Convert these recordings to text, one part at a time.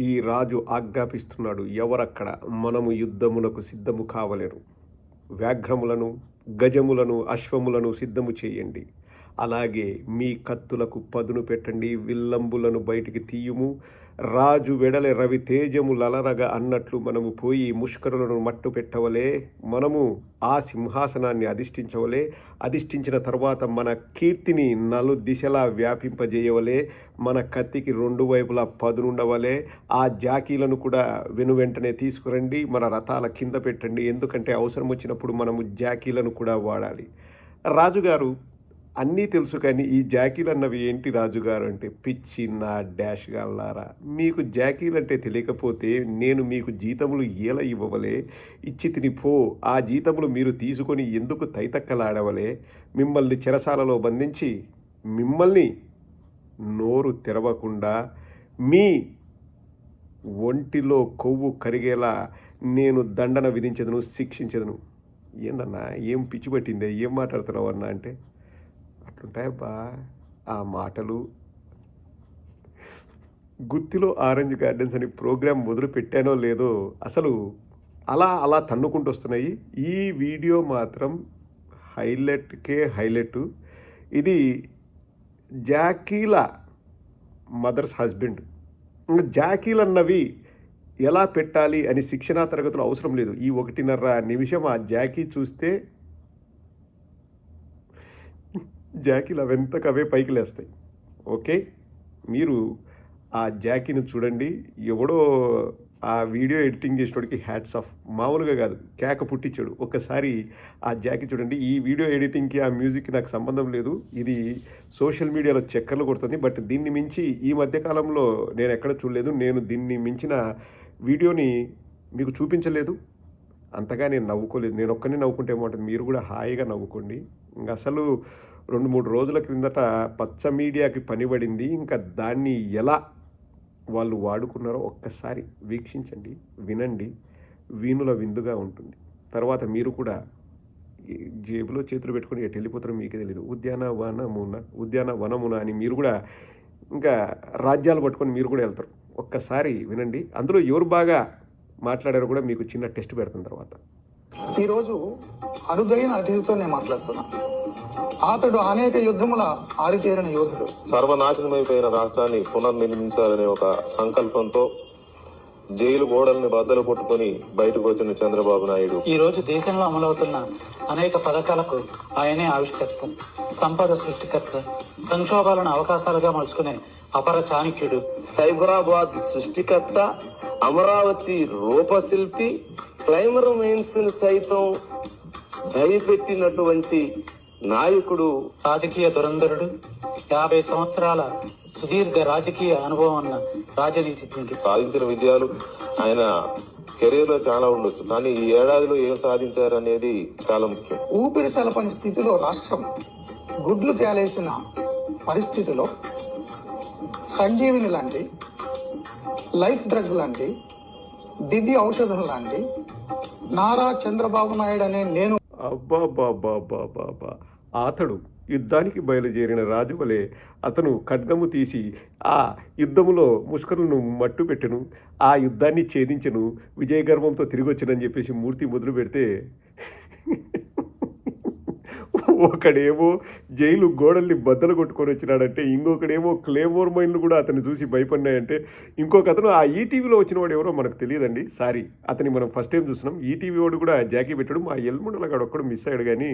ఈ రాజు ఆజ్ఞాపిస్తున్నాడు ఎవరక్కడ మనము యుద్ధమునకు సిద్ధము కావలేరు. వ్యాఘ్రములను గజములను అశ్వములను సిద్ధము చేయండి. అలాగే మీ కత్తులకు పదును పెట్టండి విల్లంబులను బయటికి తీయుము. రాజు వెడలె రవి తేజములలరగా అన్నట్లు మనము పోయి ముష్కరులను మట్టు పెట్టవలే మనము ఆ సింహాసనాన్ని అధిష్ఠించవలే అధిష్ఠించిన తర్వాత మన కీర్తిని నలు దిశలా వ్యాపింపజేయవలే మన కత్తికి రెండు వైపులా పదునుండవలే ఆ జాకీలను కూడా వెను వెంటనే తీసుకురండి మన రథాల కింద పెట్టండి ఎందుకంటే అవసరం వచ్చినప్పుడు మనము జాకీలను కూడా వాడాలి. రాజుగారు అన్నీ తెలుసు కానీ ఈ జాకీలు అన్నవి ఏంటి రాజుగారు అంటే? పిచ్చి నా డాష్ గల్లారా? మీకు జాకీలు అంటే తెలియకపోతే నేను మీకు జీతములు ఏల ఇవ్వవలే. ఇచ్చి తిని పో. ఆ జీతములు మీరు తీసుకొని ఎందుకు తైతక్కలాడవలే? మిమ్మల్ని చెరసాలలో బంధించి మిమ్మల్ని నోరు తెరవకుండా మీ ఒంటిలో కొవ్వు కరిగేలా నేను దండన విధించదును శిక్షించదును. ఏందన్నా? ఏం పిచ్చి పట్టిందే? ఏం మాట్లాడుతున్నావు అన్నా అంటే? అట్లుంటాయబ్బా ఆ మాటలు. గుత్తిలో ఆరెంజ్ గార్డెన్స్ అని ప్రోగ్రాం మొదలు పెట్టానో లేదో అసలు అలా అలా తన్నుకుంటూ వస్తున్నాయి. ఈ వీడియో మాత్రం హైలైట్కే హైలైట్. ఇది జాకీల మదర్స్ హస్బెండ్. జాకీలు అన్నవి ఎలా పెట్టాలి అని శిక్షణా తరగతులు అవసరం లేదు. ఈ ఒకటిన్నర నిమిషం ఆ జాకీ చూస్తే జాకీలు అవెంతకు అవే పైకి లేస్తాయి. ఓకే? మీరు ఆ జాకీని చూడండి. ఎవడో ఆ వీడియో ఎడిటింగ్ చేసేటోడికి హ్యాట్స్ ఆఫ్. మామూలుగా కాదు. కేక పుట్టించాడు. ఒక్కసారి ఆ జాకీ చూడండి. ఈ వీడియో ఎడిటింగ్కి ఆ మ్యూజిక్కి నాకు సంబంధం లేదు. ఇది సోషల్ మీడియాలో చక్కర్లు కొడుతుంది. బట్ దీన్ని మించి ఈ మధ్యకాలంలో నేను ఎక్కడ చూడలేదు. నేను దీన్ని మించిన వీడియోని మీకు చూపించలేదు. అంతగా నేను నవ్వుకోలేదు. నేను ఒక్కనే నవ్వుకుంటే ఏమంటుంది మీరు కూడా హాయిగా నవ్వుకోండి. ఇంకా అసలు రెండు మూడు రోజుల క్రిందట పచ్చ మీడియాకి పనిపడింది ఇంకా దాన్ని ఎలా వాళ్ళు వాడుకున్నారో ఒక్కసారి వీక్షించండి వినండి. వీణుల విందుగా ఉంటుంది. తర్వాత మీరు కూడా జేబులో చేతులు పెట్టుకుని ఎటు వెళ్ళిపోతారో మీకే తెలియదు ఉద్యానవనమున ఉద్యానవనమున అని మీరు కూడా ఇంకా రాజ్యాలు పట్టుకొని మీరు కూడా వెళ్తారు. ఒక్కసారి వినండి. అందులో ఎవరు బాగా మాట్లాడారో కూడా మీకు చిన్న టెస్ట్ పెడతాం తర్వాత. ఈరోజు అరుదైన అతిథితో నేను మాట్లాడుతున్నాను అతడు అనేక యుద్ధముల ఆరితేరిన యోధుడు. సర్వనాశనమైపోయిన రాష్ట్రాన్ని పునర్నిర్మించాలనే ఒక సంకల్పంతో జైలు గోడల్ని బద్దలు కొట్టుకొని బయటకు వచ్చిన చంద్రబాబు నాయుడు. ఈ రోజు దేశంలో అమలవుతున్న అనేక పథకాలకు ఆయనే ఆవిష్కర్త సంపద సృష్టికర్త సంక్షోభాలను అవకాశాలుగా మలుచుకునే అపర చాణక్యుడు. సైబరాబాద్ సృష్టికర్త అమరావతి రూపశిల్పి క్లైమర్ మైన్స్ సైతం భయపెట్టినటువంటి నాయకుడు రాజకీయ దురంధరుడు యాభై సంవత్సరాల సుదీర్ఘ రాజకీయ అనుభవం ఉన్న రాజనీతిజ్ఞుడు సాధించిన విజయాలు ఆయన కెరీర్లో చాలా ఉండొచ్చు. కానీ ఈ ఏడాదిలో ఏం సాధించారు అనేది చాలా ముఖ్యం. ఊపిరి సలపని స్థితిలో రాష్ట్రం గుడ్లు తేలేసిన పరిస్థితిలో సంజీవిని లాంటి లైఫ్ డ్రగ్ లాంటి దివ్య ఔషధం లాంటి నారా చంద్రబాబు నాయుడు అనే నేను అబ్బాబాబాబాబాబా అతడు యుద్ధానికి బయలుదేరిన రాజువలే అతను ఖడ్గము తీసి ఆ యుద్ధములో ముష్కరులను మట్టు పెట్టెను ఆ యుద్ధాన్ని ఛేదించెను విజయగర్వంతో తిరిగి వచ్చానని చెప్పేసి మూర్తి మొదలు పెడితే ఒకడేమో జైలు గోడల్ని బద్దలు కొట్టుకొని వచ్చినాడంటే ఇంకొకడేమో క్లేమోర్ మైన్లు కూడా అతన్ని చూసి భయపడినాయంటే ఇంకొక అతను ఆ ఈటీవీలో వచ్చిన వాడు ఎవరో మనకు తెలియదండి. సారీ అతని మనం ఫస్ట్ టైం చూస్తున్నాం. ఈటీవీ వాడు కూడా జాకీ పెట్టాడు మా ఎల్ముండల గాడు ఒక్కడు మిస్ అయ్యాడు కానీ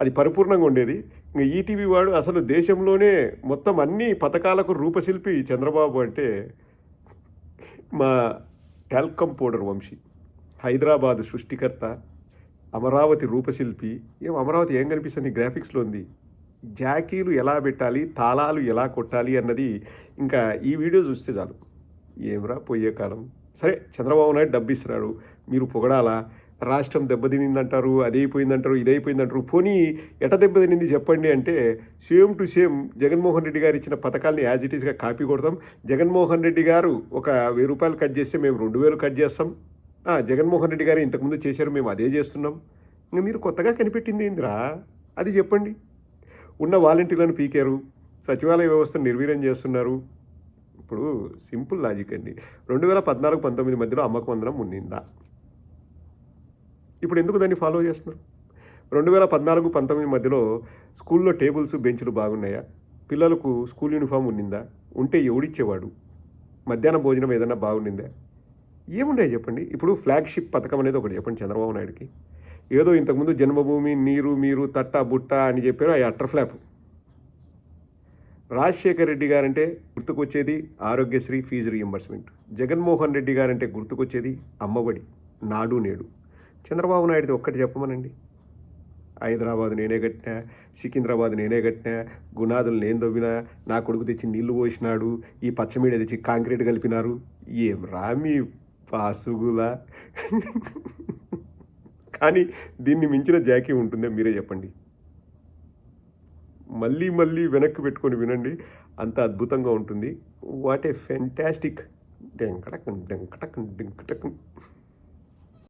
అది పరిపూర్ణంగా ఉండేది. ఇంకా ఈటీవీ వాడు అసలు దేశంలోనే మొత్తం అన్ని పథకాలకు రూపశిల్పి చంద్రబాబు అంటే మా టాల్కమ్ పౌడర్ వంశీ హైదరాబాద్ సృష్టికర్త. అమరావతి రూపశిల్పి. ఏం అమరావతి ఏం కనిపిస్తుంది? గ్రాఫిక్స్లో ఉంది. జాకీలు ఎలా పెట్టాలి? తాళాలు ఎలా కొట్టాలి అన్నది ఇంకా ఈ వీడియో చూస్తే చాలు. ఏమరా పోయే కాలం? సరే చంద్రబాబు నాయుడు డబ్బు ఇస్తున్నాడు మీరు పొగడాలా? రాష్ట్రం దెబ్బతినిందంటారు అదైపోయిందంటారు ఇదైపోయిందంటారు పోనీ ఎట దెబ్బతినింది చెప్పండి అంటే same to same Jaganmohan Reddy గారు ఇచ్చిన పథకాల్ని యాజ్ ఇట్ ఈస్గా కాపీ కొడతాం. జగన్మోహన్ రెడ్డి గారు ఒక వెయ్యి రూపాయలు కట్ చేస్తే మేము రెండు వేలు కట్ చేస్తాం. జగన్మోహన్ రెడ్డి గారు ఇంతకుముందు చేశారు మేము అదే చేస్తున్నాం. ఇంకా మీరు కొత్తగా కనిపెట్టింది ఏందిరా? అది చెప్పండి. ఉన్న వాలంటీర్లను పీకారు సచివాలయ వ్యవస్థను నిర్వీర్యం చేస్తున్నారు. ఇప్పుడు సింపుల్ లాజిక్ అండి. రెండు వేల పద్నాలుగు పంతొమ్మిది మధ్యలో అమ్మక వందనం ఉన్నిందా ఇప్పుడు ఎందుకు దాన్ని ఫాలో చేస్తున్నారు? రెండు వేల పద్నాలుగు పంతొమ్మిది మధ్యలో స్కూల్లో టేబుల్స్ బెంచులు బాగున్నాయా? పిల్లలకు స్కూల్ యూనిఫామ్ ఉన్నిందా ఉంటే ఎవడిచ్చేవాడు? మధ్యాహ్న భోజనం ఏదైనా బాగుండిందా? ఏమున్నాయి చెప్పండి? ఇప్పుడు ఫ్లాగ్షిప్ పథకం అనేది ఒకటి చెప్పండి చంద్రబాబు నాయుడుకి. ఏదో ఇంతకుముందు జన్మభూమి నీరు మీరు తట్ట బుట్ట అని చెప్పారు ఆ అట్టర్ ఫ్లాప్. రాజశేఖర్ రెడ్డి గారంటే గుర్తుకొచ్చేది ఆరోగ్యశ్రీ ఫీజు రియంబర్స్మెంట్. జగన్మోహన్ రెడ్డి గారంటే గుర్తుకొచ్చేది అమ్మఒడి నాడు నేడు. చంద్రబాబు నాయుడుది ఒక్కటి చెప్పమనండి. హైదరాబాద్ నేనే కట్టినా సికింద్రాబాద్ నేనే కట్టినా గునాదులు నేను దవ్వినా నా కొడుకు తెచ్చి నీళ్ళు పోసినాడు ఈ పచ్చమీడ తెచ్చి కాంక్రీట్ కలిపినారు ఏం రామి పాసుగులా. కానీ దీన్ని మించిన జాకీ ఉంటుందే మీరే చెప్పండి. మళ్ళీ మళ్ళీ వెనక్కి పెట్టుకొని వినండి అంత అద్భుతంగా ఉంటుంది. What a fantastic. డెంకటకం డెంకటకం డెంకటకం